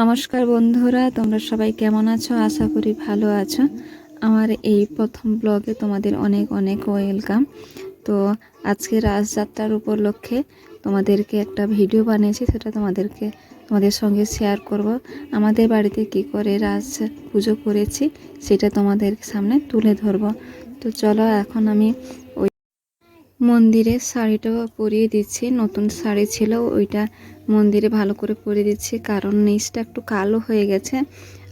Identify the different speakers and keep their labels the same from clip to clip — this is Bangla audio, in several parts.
Speaker 1: নমস্কার বন্ধুরা, তোমরা সবাই কেমন আছো? আশা করি ভালো আছো। আমার এই প্রথম ব্লগে তোমাদের অনেক অনেক ওয়েলকাম তো আজকে রাজযাত্রার উপলক্ষে তোমাদেরকে একটা ভিডিও বানিয়েছি, সেটা তোমাদেরকে তোমাদের সঙ্গে শেয়ার করব। আমাদের বাড়িতে কি করে রাজ পুজো করেছি, সেটা তোমাদের সামনে তুলে ধরবো। তো চলো, এখন আমি মন্দিরে শাড়িটা পরিয়ে দিচ্ছি। নতুন শাড়ি ছিল, ওইটা মন্দিরে ভালো করে পরিয়ে দিচ্ছি। কারণ নিচটা একটু কালো হয়ে গেছে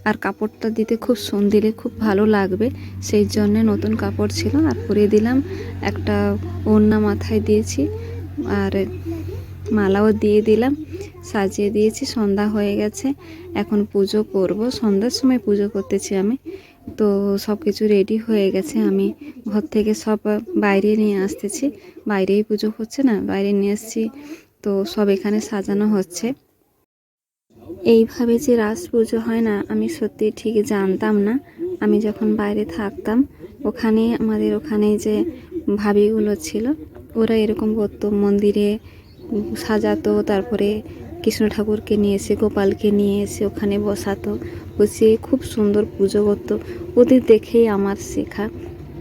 Speaker 1: আর কাপড়টা দিতে খুব সুন, দিলে খুব ভালো লাগবে। সেই জন্যে নতুন কাপড় ছিল আর পরিয়ে দিলাম। একটা ওড়না মাথায় দিয়েছি আর মালাও দিয়ে দিলাম, সাজিয়ে দিয়েছি। সন্ধ্যা হয়ে গেছে, এখন পুজো করব। সন্ধ্যার সময় পুজো করতেছি আমি। তো সব কিছু রেডি হয়ে গেছে। আমি ঘর থেকে সব বাইরে নিয়ে আসতেছি। বাইরেই পুজো হচ্ছে না, বাইরে নিয়ে এসেছি তো সব এখানে সাজানো হচ্ছে। এইভাবে যে রাস পুজো হয় না, আমি সত্যি ঠিক জানতাম না। আমি যখন বাইরে থাকতাম, ওখানে আমাদের ওখানে যে ভাবিগুলো ছিল, ওরা এরকম করতো, মন্দিরে সাজাতো, তারপরে কৃষ্ণ ঠাকুরকে নিয়ে এসে, গোপালকে নিয়ে এসে ওখানে বসাতো। বসিয়ে খুব সুন্দর পুজো করতো। ওদের দেখেই আমার শেখা।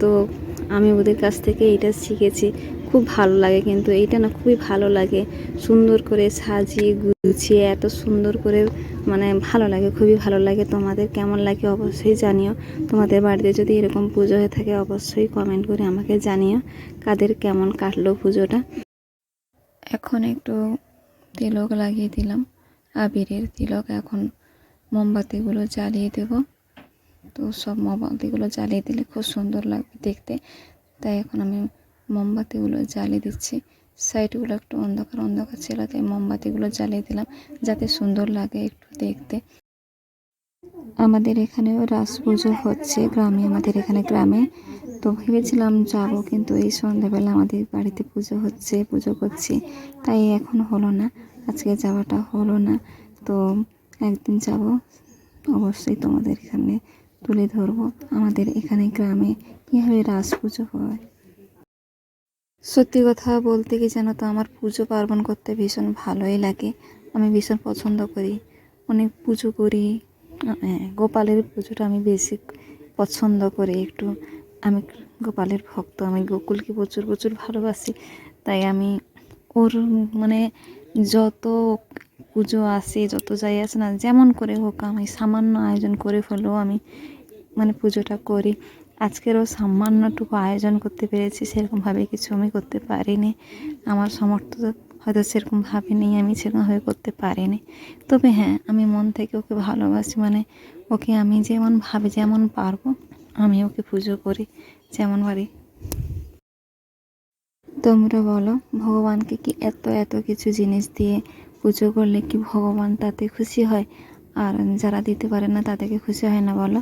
Speaker 1: তো আমি ওদের কাছ থেকে এটা শিখেছি। খুব ভালো লাগে কিন্তু, এইটা না খুবই ভালো লাগে। সুন্দর করে সাজিয়ে গুছিয়ে, এত সুন্দর করে মানে ভালো লাগে, খুবই ভালো লাগে। তোমাদের কেমন লাগে অবশ্যই জানিও। তোমাদের বাড়িতে যদি এরকম পুজো হয়ে থাকে, অবশ্যই কমেন্ট করে আমাকে জানিও। কাদের কেমন কাটলো পুজোটা? এখন একটু তিলক লাগিয়ে দিলাম। আবিরের তিলক এখন মোমবাতিগুলো জ্বালিয়ে দেব। তো সব মোমবাতিগুলো জ্বালিয়ে দিলে খুব সুন্দর লাগবে দেখতে। তাই এখন আমি মোমবাতিগুলো জ্বালিয়ে দিচ্ছি। সাইডগুলো একটু অন্ধকার অন্ধকার ছিল, তাই মোমবাতিগুলো জ্বালিয়ে দিলাম যাতে সুন্দর লাগে একটু দেখতে। আমাদের এখানেও রাস পুজো হচ্ছে, গ্রামে, আমাদের এখানে গ্রামে। তো ভেবেছিলাম যাব, কিন্তু এই সন্ধ্যাবেলা আমাদের বাড়িতে পুজো হচ্ছে, পুজো করছি। তাই এখন হলো না, আজকে যাওয়াটা হলো না। তো একদিন যাব, অবশ্যই তোমাদের এখানে তুলে ধরবো আমাদের এখানে গ্রামে কীভাবে রাস পুজো হয়। সত্যি কথা বলতে কি জানো তো, আমার পুজো পার্বণ করতে ভীষণ ভালোই লাগে। আমি ভীষণ পছন্দ করি। অনেক পুজো করি গোপালের পুজোটা আমি বেশি পছন্দ করি। একটু আমি গোপালের ভক্ত, আমি গোকুলকে প্রচুর প্রচুর ভালোবাসি। তাই আমি ওর মানে যত পুজো আসে, যত যাই আসে না, যেমন করে হোক আমি সামান্য আয়োজন করে ফেলেও আমি মানে পুজোটা করি। আজকেরও সামান্যটুকু আয়োজন করতে পেরেছি, সেরকমভাবে কিছু আমি করতে পারিনি। আমার সমর্থ হয়তো সেরকমভাবে নেই, আমি সেরকমভাবে করতে পারিনি। তবে হ্যাঁ আমি মন থেকে ওকে ভালোবাসি মানে ওকে আমি যেমন যেমনভাবে যেমন পারব, আমি ওকে পুজো করি যেমন পারি। তোমরা বলো, ভগবানকে কি এত এত কিছু জিনিস দিয়ে পুজো করলে কি ভগবান তাতে খুশি হয়? আর যারা দিতে পারে না তাদেরকে খুশি হয় না বলো?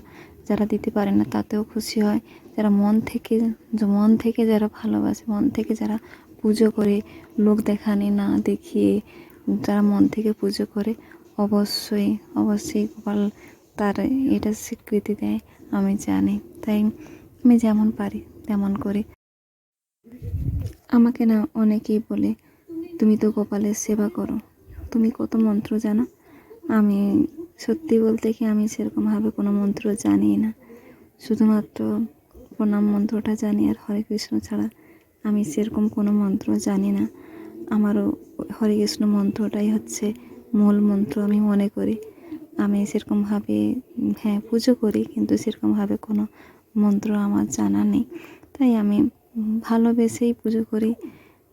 Speaker 1: যারা দিতে পারে না তাতেও খুশি হয়। যারা মন থেকে মন থেকে যারা ভালোবাসে, মন থেকে যারা পুজো করে, লোক দেখানি না দেখিয়ে যারা মন থেকে পুজো করে, অবশ্যই অবশ্যই গোপাল তার এটা স্বীকৃতি দেয়, আমি জানি। তাই আমি যেমন পারি, তেমন করি। আমাকে না অনেকেই বলে, তুমি তো গোপালের সেবা করো। তুমি কত মন্ত্র জানো? আমি সত্যি বলতে কি আমি সেরকমভাবে কোনো মন্ত্র জানি না। শুধুমাত্র প্রণাম মন্ত্রটা জানি আর হরে কৃষ্ণ ছাড়া আমি সেরকম কোনো মন্ত্র জানি না। আমারও হরে কৃষ্ণ মন্ত্রটাই হচ্ছে মূল মন্ত্র আমি মনে করি। আমি সেরকমভাবে হ্যাঁ পুজো করি কিন্তু সেরকমভাবে কোনো মন্ত্র আমার জানা নেই। তাই আমি ভালোবেসেই পুজো করি,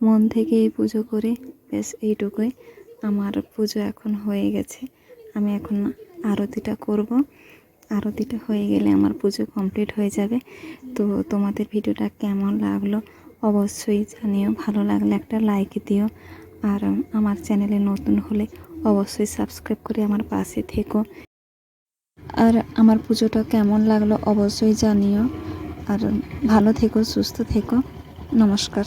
Speaker 1: মন থেকেই পুজো করি বেশ এইটুকুই। আমার পুজো এখন হয়ে গেছে। আমি এখন আরতিটা করব। আরতিটা হয়ে গেলে আমার পুজো কমপ্লিট হয়ে যাবে। তো তোমাদের ভিডিওটা কেমন লাগল অবশ্যই জানিও। ভালো লাগলে একটা লাইক দিও। আর আমার চ্যানেলে নতুন হলে অবশ্যই সাবস্ক্রাইব করে আমার পাশে থেকো। আর আমার পুজোটা কেমন লাগল অবশ্যই জানিও। আর ভালো থেকো, সুস্থ থেকো। নমস্কার।